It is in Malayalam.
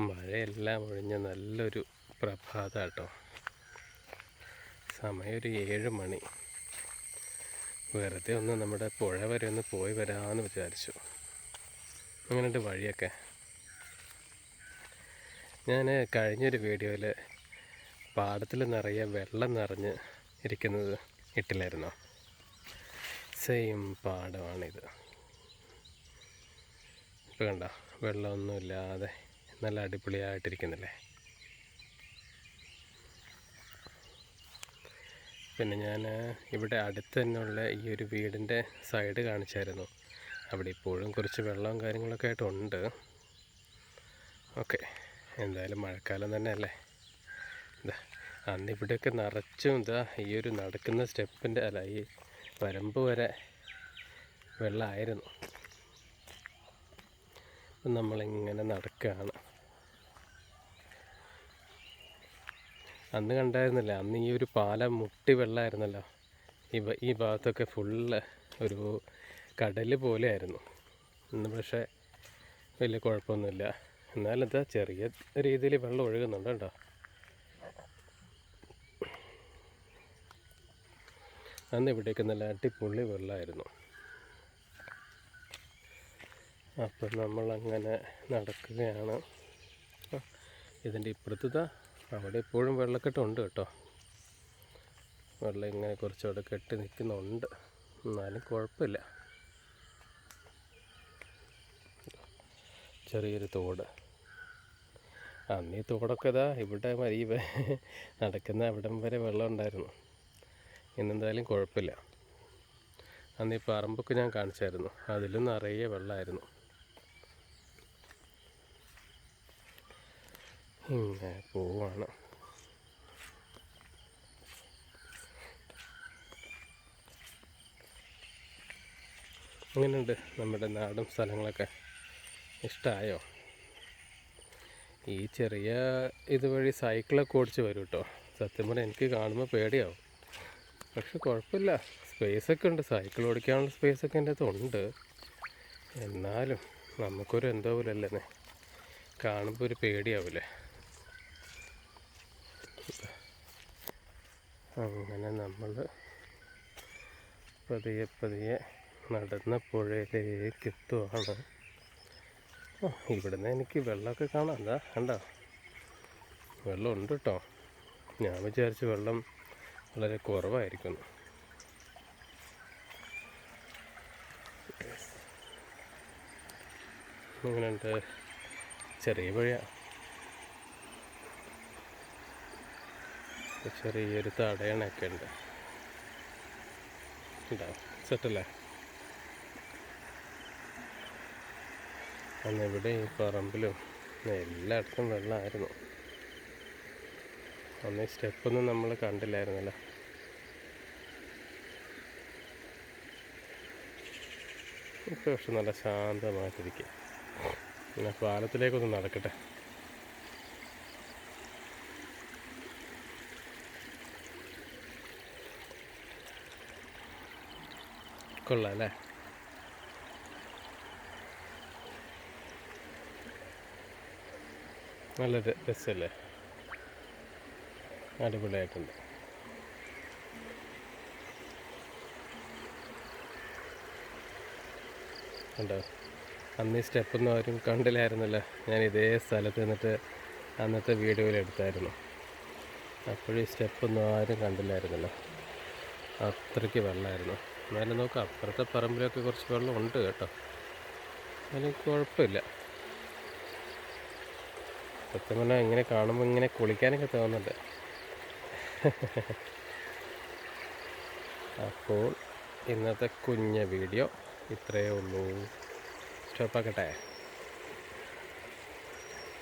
മഴയെല്ലാം ഒഴിഞ്ഞ നല്ലൊരു പ്രഭാതം കേട്ടോ സമയം ഒരു ഏഴ് മണി. വെറുതെ ഒന്ന് നമ്മുടെ പുഴ വരെ ഒന്ന് പോയി വരാമെന്ന് വിചാരിച്ചു. അങ്ങനെയുണ്ട് വഴിയൊക്കെ. ഞാൻ കഴിഞ്ഞൊരു വീഡിയോയിൽ പാടത്തിൽ നിറയെ വെള്ളം നിറഞ്ഞ് ഇരിക്കുന്നത് ഇട്ടില്ലായിരുന്നോ? സെയിം പാടമാണിത്. ഇപ്പോൾ കണ്ടോ? വെള്ളമൊന്നുമില്ലാതെ നല്ല അടിപൊളിയായിട്ടിരിക്കുന്നില്ലേ? പിന്നെ ഞാൻ ഇവിടെ അടുത്ത് തന്നെയുള്ള ഈ ഒരു വീടിന്റെ സൈഡ് കാണിച്ചായിരുന്നു. അവിടെ ഇപ്പോഴും കുറച്ച് വെള്ളവും കാര്യങ്ങളൊക്കെ ആയിട്ടുണ്ട് ഓക്കെ എന്തായാലും മഴക്കാലം തന്നെ അല്ലേ ഇതാ അന്ന് ഇവിടെയൊക്കെ നിറച്ചും ഇതാ ഈ ഒരു നടക്കുന്ന സ്റ്റെപ്പിന്റെ അല്ല ഈ വരമ്പ് വരെ വെള്ളമായിരുന്നു. നമ്മളിങ്ങനെ നടക്കുകയാണ്. അന്ന് കണ്ടായിരുന്നില്ല. അന്ന് ഈ ഒരു പാലം മുട്ടി വെള്ളമായിരുന്നല്ലോ ഈ ഈ ഭാഗത്തൊക്കെ ഫുള്ള് ഒരു കടൽ പോലെയായിരുന്നു. ഇന്ന് പക്ഷേ വലിയ കുഴപ്പമൊന്നുമില്ല. എന്നാലും എന്താ ചെറിയ രീതിയിൽ വെള്ളം ഒഴുകുന്നുണ്ട് കേട്ടോ. അന്ന് ഇവിടേക്ക് നല്ല അടിപൊളി വെള്ളമായിരുന്നു അപ്പം നമ്മളങ്ങനെ നടക്കുകയാണ്. ഇതിന്റെ ഇപ്പുറത്തതാ അവിടെ ഇപ്പോഴും വെള്ളക്കെട്ടുണ്ട് കേട്ടോ. വെള്ളം ഇങ്ങനെ കുറച്ചുകൂടെ കെട്ടി നിൽക്കുന്നുണ്ട്. എന്നാലും കുഴപ്പമില്ല. ചെറിയൊരു തോട്. അന്ന് ഈ തോടൊക്കെ ഇതാ ഇവിടെ ഈ നടക്കുന്ന അവിടം വരെ വെള്ളം ഉണ്ടായിരുന്നു. ഇന്നെന്തായാലും കുഴപ്പമില്ല. അന്ന് ഈ പറമ്പൊക്കെ ഞാൻ കാണിച്ചായിരുന്നു. അതിലും നിറയെ വെള്ളമായിരുന്നു. ഇങ്ങനെ പോവാണ്. അങ്ങനെയുണ്ട് നമ്മുടെ നാടും സ്ഥലങ്ങളൊക്കെ? ഇഷ്ടമായോ ഈ ചെറിയ ഇതുവഴി സൈക്കിളൊക്കെ ഓടിച്ച് വരും കേട്ടോ. സത്യം പറഞ്ഞാൽ എനിക്ക് കാണുമ്പോൾ പേടിയാവും. പക്ഷെ കുഴപ്പമില്ല സ്പേസൊക്കെ ഉണ്ട്. സൈക്കിൾ ഓടിക്കാനുള്ള സ്പേസൊക്കെ എന്റെ അടുത്തുണ്ട് എന്നാലും നമുക്കൊരു എന്തോ പോലെ അല്ലേ കാണുമ്പോൾ ഒരു പേടിയാവില്ലേ അങ്ങനെ നമ്മൾ പതിയെ പതിയെ നടന്ന പുഴയിലേക്ക് എത്തുവാണ്. ഓ ഇവിടുന്ന് എനിക്ക് വെള്ളമൊക്കെ കാണാം. എന്താ കണ്ട? വെള്ളം ഉണ്ട് കേട്ടോ ഞാൻ വിചാരിച്ച വെള്ളം വളരെ കുറവായിരിക്കുന്നു. അങ്ങനെയുണ്ട് ചെറിയ പുഴ ചെറിയൊരു തടയണൊക്കെ ഉണ്ട് സെറ്റല്ലേ? അന്ന് ഇവിടെ ഈ പറമ്പിലും എല്ലായിടത്തും വെള്ളമായിരുന്നു. അന്ന് ഈ സ്റ്റെപ്പൊന്നും നമ്മൾ കണ്ടില്ലായിരുന്നല്ലോ. ഇപ്പോൾ പക്ഷെ നല്ല ശാന്തമായിട്ടിരിക്കുക. പിന്നെ പാലത്തിലേക്കൊന്ന് നടക്കട്ടെ. കൊള്ളാം അല്ലേ? നല്ല രസമല്ലേ? അടിപൊളിയായിട്ടുണ്ട്. ഉണ്ടോ അന്ന് ഈ സ്റ്റെപ്പൊന്നും ആരും കണ്ടില്ലായിരുന്നല്ലോ. ഞാൻ ഇതേ സ്ഥലത്ത് നിന്നിട്ട് അന്നത്തെ വീഡിയോയിൽ എടുത്തായിരുന്നു. അപ്പോഴും ഈ സ്റ്റെപ്പൊന്നും ആരും കണ്ടില്ലായിരുന്നല്ലോ. അത്രയ്ക്ക് വെള്ളമായിരുന്നു. എന്നാലും നോക്കാം. അപ്പുറത്തെ പറമ്പിലൊക്കെ കുറച്ച് വെള്ളം ഉണ്ട് കേട്ടോ. അതിന് കുഴപ്പമില്ല. സത്യം പറഞ്ഞാൽ ഇങ്ങനെ കാണുമ്പോൾ ഇങ്ങനെ കുളിക്കാനൊക്കെ തോന്നുന്നുണ്ട് അപ്പോൾ ഇന്നത്തെ കുഞ്ഞ വീഡിയോ ഇത്രയേ ഉള്ളൂ. സ്റ്റോപ്പാക്കട്ടെ.